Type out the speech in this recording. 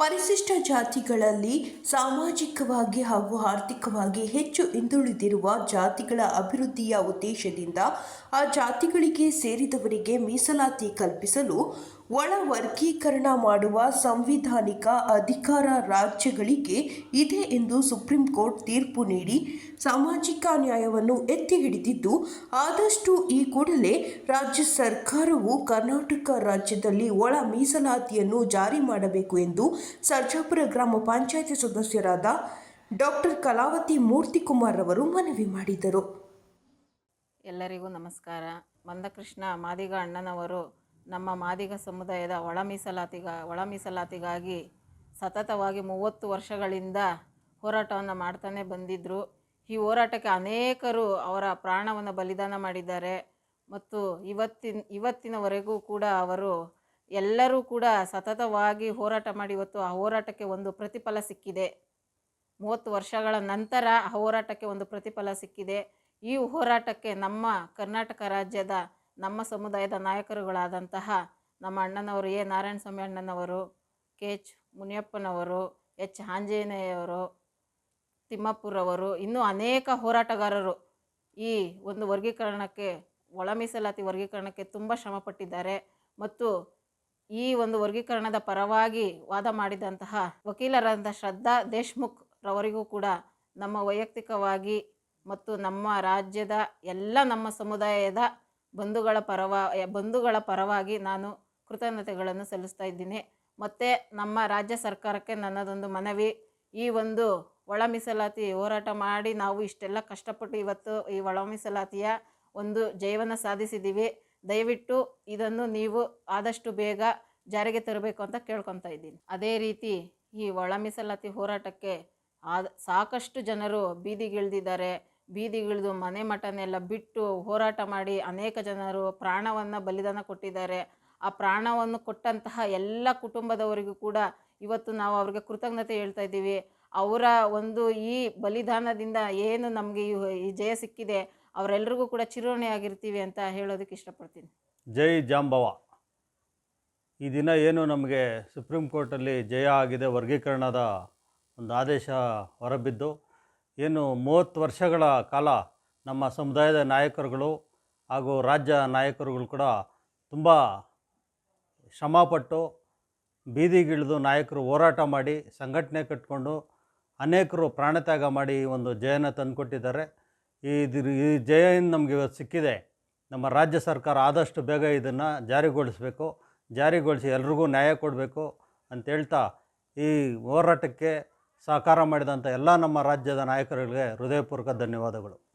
ಪರಿಶಿಷ್ಟ ಜಾತಿಗಳಲ್ಲಿ ಸಾಮಾಜಿಕವಾಗಿ ಹಾಗೂ ಆರ್ಥಿಕವಾಗಿ ಹೆಚ್ಚು ಹಿಂದುಳಿದಿರುವ ಜಾತಿಗಳ ಅಭಿವೃದ್ಧಿಯ ಉದ್ದೇಶದಿಂದ ಆ ಜಾತಿಗಳಿಗೆ ಸೇರಿದವರಿಗೆ ಮೀಸಲಾತಿ ಕಲ್ಪಿಸಲು ಒಳ ವರ್ಗೀಕರಣ ಮಾಡುವ ಸಂವಿಧಾನಿಕ ಅಧಿಕಾರ ರಾಜ್ಯಗಳಿಗೆ ಇದೆ ಎಂದು ಸುಪ್ರೀಂ ಕೋರ್ಟ್ ತೀರ್ಪು ನೀಡಿ ಸಾಮಾಜಿಕ ನ್ಯಾಯವನ್ನು ಎತ್ತಿ ಹಿಡಿದಿದ್ದು ಆದಷ್ಟು ಈ ಕೂಡಲೇ ರಾಜ್ಯ ಸರ್ಕಾರವು ಕರ್ನಾಟಕ ರಾಜ್ಯದಲ್ಲಿ ಒಳ ಮೀಸಲಾತಿಯನ್ನು ಜಾರಿ ಮಾಡಬೇಕು ಎಂದು ಸರ್ಜಾಪುರ ಗ್ರಾಮ ಪಂಚಾಯಿತಿ ಸದಸ್ಯರಾದ ಡಾಕ್ಟರ್ ಕಲಾವತಿ ಮೂರ್ತಿಕುಮಾರ್ ಅವರು ಮನವಿ ಮಾಡಿದರು. ಎಲ್ಲರಿಗೂ ನಮಸ್ಕಾರ. ಮಂದಕೃಷ್ಣ ಮಾದಿಗ ಅಣ್ಣನವರು ನಮ್ಮ ಮಾದಿಗ ಸಮುದಾಯದ ಒಳ ಮೀಸಲಾತಿಗ, ಒಳ ಮೀಸಲಾತಿಗಾಗಿ ಸತತವಾಗಿ ಮೂವತ್ತು ವರ್ಷಗಳಿಂದ ಹೋರಾಟವನ್ನು ಮಾಡ್ತಾನೆ ಬಂದಿದ್ದರು ಈ ಹೋರಾಟಕ್ಕೆ ಅನೇಕರು ಅವರ ಪ್ರಾಣವನ್ನು ಬಲಿದಾನ ಮಾಡಿದ್ದಾರೆ. ಮತ್ತು ಇವತ್ತಿನ, ಇವತ್ತಿನವರೆಗೂ ಕೂಡ ಅವರು ಎಲ್ಲರೂ ಕೂಡ ಸತತವಾಗಿ ಹೋರಾಟ ಮಾಡಿ ಇವತ್ತು ಆ ಹೋರಾಟಕ್ಕೆ ಒಂದು ಪ್ರತಿಫಲ ಸಿಕ್ಕಿದೆ. ಮೂವತ್ತು ವರ್ಷಗಳ ನಂತರ ಆ ಹೋರಾಟಕ್ಕೆ ಒಂದು ಪ್ರತಿಫಲ ಸಿಕ್ಕಿದೆ. ಈ ಹೋರಾಟಕ್ಕೆ ನಮ್ಮ ಕರ್ನಾಟಕ ರಾಜ್ಯದ, ನಮ್ಮ ಸಮುದಾಯದ ನಾಯಕರುಗಳಾದಂತಹ ನಮ್ಮ ಅಣ್ಣನವರು ಎ. ನಾರಾಯಣ ಸ್ವಾಮಿ ಅಣ್ಣನವರು, ಕೆ. ಎಚ್. ಮುನಿಯಪ್ಪನವರು, ಎಚ್. ಆಂಜನೇಯವರು, ತಿಮ್ಮಪ್ಪರವರು, ಇನ್ನೂ ಅನೇಕ ಹೋರಾಟಗಾರರು ಈ ಒಂದು ವರ್ಗೀಕರಣಕ್ಕೆ, ಒಳ ಮೀಸಲಾತಿ ವರ್ಗೀಕರಣಕ್ಕೆ ತುಂಬ ಶ್ರಮಪಟ್ಟಿದ್ದಾರೆ. ಮತ್ತು ಈ ಒಂದು ವರ್ಗೀಕರಣದ ಪರವಾಗಿ ವಾದ ಮಾಡಿದಂತಹ ವಕೀಲರಾದ ಶ್ರದ್ಧಾ ದೇಶ್ಮುಖ್ ರವರಿಗೂ ಕೂಡ ನಮ್ಮ ವೈಯಕ್ತಿಕವಾಗಿ ಮತ್ತು ನಮ್ಮ ರಾಜ್ಯದ ಎಲ್ಲ ನಮ್ಮ ಸಮುದಾಯದ ಬಂಧುಗಳ ಪರವ, ಬಂಧುಗಳ ಪರವಾಗಿ ನಾನು ಕೃತಜ್ಞತೆಗಳನ್ನು ಸಲ್ಲಿಸ್ತಾ ಇದ್ದೀನಿ. ಮತ್ತು ನಮ್ಮ ರಾಜ್ಯ ಸರ್ಕಾರಕ್ಕೆ ನನ್ನದೊಂದು ಮನವಿ, ಈ ಒಂದು ಒಳ ಮೀಸಲಾತಿ ಹೋರಾಟ ಮಾಡಿ ನಾವು ಇಷ್ಟೆಲ್ಲ ಕಷ್ಟಪಟ್ಟು ಇವತ್ತು ಈ ಒಳ ಮೀಸಲಾತಿಯ ಒಂದು ಜಯವನ್ನು ಸಾಧಿಸಿದ್ದೀವಿ. ದಯವಿಟ್ಟು ಇದನ್ನು ನೀವು ಆದಷ್ಟು ಬೇಗ ಜಾರಿಗೆ ತರಬೇಕು ಅಂತ ಕೇಳ್ಕೊತಾ ಇದ್ದೀನಿ. ಅದೇ ರೀತಿ ಈ ಒಳ ಮೀಸಲಾತಿ ಹೋರಾಟಕ್ಕೆ ಆದ ಸಾಕಷ್ಟು ಜನರು ಬೀದಿಗಿಳಿದಿದ್ದಾರೆ ಬೀದಿಗಿಳಿದು ಮನೆ ಮಠನೆಲ್ಲ ಬಿಟ್ಟು ಹೋರಾಟ ಮಾಡಿ ಅನೇಕ ಜನರು ಪ್ರಾಣವನ್ನು ಬಲಿದಾನ ಕೊಟ್ಟಿದ್ದಾರೆ. ಆ ಪ್ರಾಣವನ್ನು ಕೊಟ್ಟಂತಹ ಎಲ್ಲ ಕುಟುಂಬದವರಿಗೂ ಕೂಡ ಇವತ್ತು ನಾವು ಅವ್ರಿಗೆ ಕೃತಜ್ಞತೆ ಹೇಳ್ತಾ ಇದ್ದೀವಿ. ಅವರ ಒಂದು ಈ ಬಲಿದಾನದಿಂದ ಏನು ನಮಗೆ ಈ ಜಯ ಸಿಕ್ಕಿದೆ ಅವರೆಲ್ಲರಿಗೂ ಕೂಡ ಚಿರೋಣಿಯಾಗಿರ್ತೀವಿ ಅಂತ ಹೇಳೋದಕ್ಕೆ ಇಷ್ಟಪಡ್ತೀನಿ. ಜೈ ಜಾಂಬವ. ಈ ದಿನ ಏನು ನಮಗೆ ಸುಪ್ರೀಂ ಕೋರ್ಟಲ್ಲಿ ಜಯ ಆಗಿದೆ ವರ್ಗೀಕರಣದ ಒಂದು ಆದೇಶ ಹೊರಬಿದ್ದು, ಏನು ಮೂವತ್ತು ವರ್ಷಗಳ ಕಾಲ ನಮ್ಮ ಸಮುದಾಯದ ನಾಯಕರುಗಳು ಹಾಗೂ ರಾಜ್ಯ ನಾಯಕರುಗಳು ಕೂಡ ತುಂಬ ಶ್ರಮಪಟ್ಟು ಬೀದಿಗಿಳಿದು ನಾಯಕರು ಹೋರಾಟ ಮಾಡಿ, ಸಂಘಟನೆ ಕಟ್ಕೊಂಡು ಅನೇಕರು ಪ್ರಾಣತ್ಯಾಗ ಮಾಡಿ ಒಂದು ಜಯನ ತಂದುಕೊಟ್ಟಿದ್ದಾರೆ. ಇದ್ರ- ಈ ಜಯ ಏನು ನಮಗೆ ಇವತ್ತು ಸಿಕ್ಕಿದೆ. ನಮ್ಮ ರಾಜ್ಯ ಸರ್ಕಾರ ಆದಷ್ಟು ಬೇಗ ಇದನ್ನು ಜಾರಿಗೊಳಿಸಬೇಕು. ಜಾರಿಗೊಳಿಸಿ ಎಲ್ರಿಗೂ ನ್ಯಾಯ ಕೊಡಬೇಕು ಅಂತ ಹೇಳ್ತಾ ಈ ಹೋರಾಟಕ್ಕೆ ಸಹಕಾರ ಮಾಡಿದಂಥ ಎಲ್ಲ ನಮ್ಮ ರಾಜ್ಯದ ನಾಯಕರುಗಳಿಗೆ ಹೃದಯಪೂರ್ವಕ ಧನ್ಯವಾದಗಳು.